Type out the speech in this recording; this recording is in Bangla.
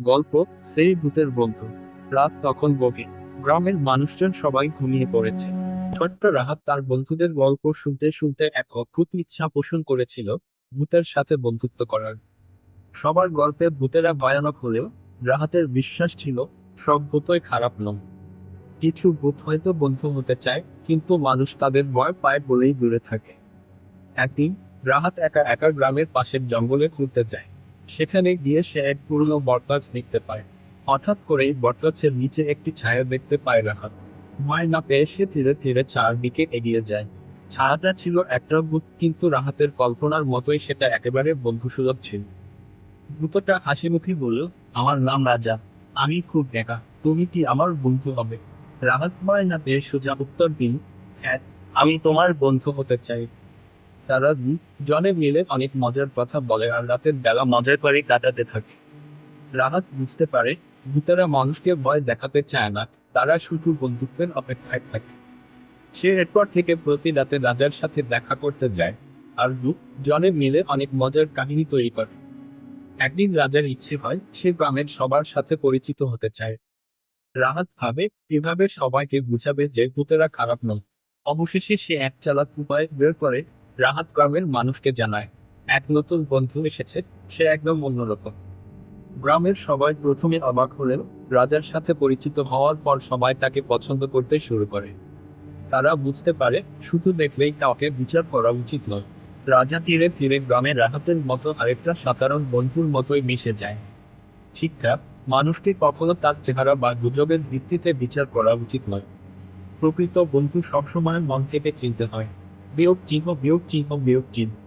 গল্প, সেই ভূতের বন্ধু। রাত তখন গভীর। গ্রামের মানুষজন সবাই ঘুমিয়ে পড়েছে। ছোট্ট রাহাত তার বন্ধুদের গল্প শুনতে শুনতে এক অদ্ভুত ইচ্ছা পোষণ করেছিল ভূতের সাথে বন্ধুত্ব করার। সবার গল্পে ভূতেরা ভয়ানক হলেও রাহাতের বিশ্বাস ছিল, সব ভূতই খারাপ নয় কিছু ভূত হয়তো বন্ধু হতে চায়, কিন্তু মানুষ তাদের ভয় পায় বলেই দূরে থাকে। একদিন রাহাত একা একা গ্রামের পাশের জঙ্গলে ঘুরতে যায়। সেখানে গিয়ে সে এক পুরনো বটগাছ দেখতে পায়। হঠাৎ করেই বটগাছের নিচে একটি ছায়া দেখতে পায় রাহাত। ভয় না পেয়ে সে ধীরে ধীরে চারদিকে এগিয়ে যায়। ছায়াটা ছিল একটা ভূত কিন্তু রাহাতের কল্পনার মতোই সেটা একেবারে বন্ধুসুলভ ছিল। ভূতটা হাসি মুখে বলল, আমার নাম রাজা, আমি খুব একা, তুমি কি আমার বন্ধু হবে? রাহাত ভয় না পেয়ে সোজা উত্তর দিন হ্যাঁ আমি তোমার বন্ধু হতে চাই। তারা জনে মিলে অনেক মজার কথা বলে আর রাতের বেলা মজার করে কাটাতে থাকে। রাহাত বুঝতে পারে ভূতেরা মানুষকে ভয় দেখাতে চায় না, তারা শুধু বন্ধুত্বের অপেক্ষায় থাকে। সে এরপর থেকে প্রতি রাতে রাজার সাথে দেখা করতে যায় আর গ্রুপ জনে মিলে অনেক মজার কাহিনী তৈরি করে। একদিন রাজার ইচ্ছে হয় সে গ্রামের সবার সাথে পরিচিত হতে চায়। রাহাত ভাবে এভাবে সবাইকে বুঝাবে যে ভূতেরা খারাপ নয়। অবশেষে সে এক চালাক উপায় বের করে রাহাত গ্রামের মানুষকে জানায়, এক নতুন বন্ধু এসেছে, সে একদম অন্যরকম। গ্রামের সবাই প্রথমে অবাক হলেও রাজার সাথে পরিচিত হওয়ার পর সবাই তাকে পছন্দ করতে শুরু করে। তারা বুঝতে পারে, শুধু দেখলেই কাউকে বিচার করা উচিত নয়। রাজা ধীরে ধীরে গ্রামের রাহাতের মতো আরেকটা সাধারণ বন্ধুর মতোই মিশে যায়। শিক্ষা, মানুষকে কখনো তার চেহারা বা গুজবের ভিত্তিতে বিচার করা উচিত নয়। প্রকৃত বন্ধু সবসময় মন থেকে চিনতে হয়। Meu tivo, meu tivo, meu tivo.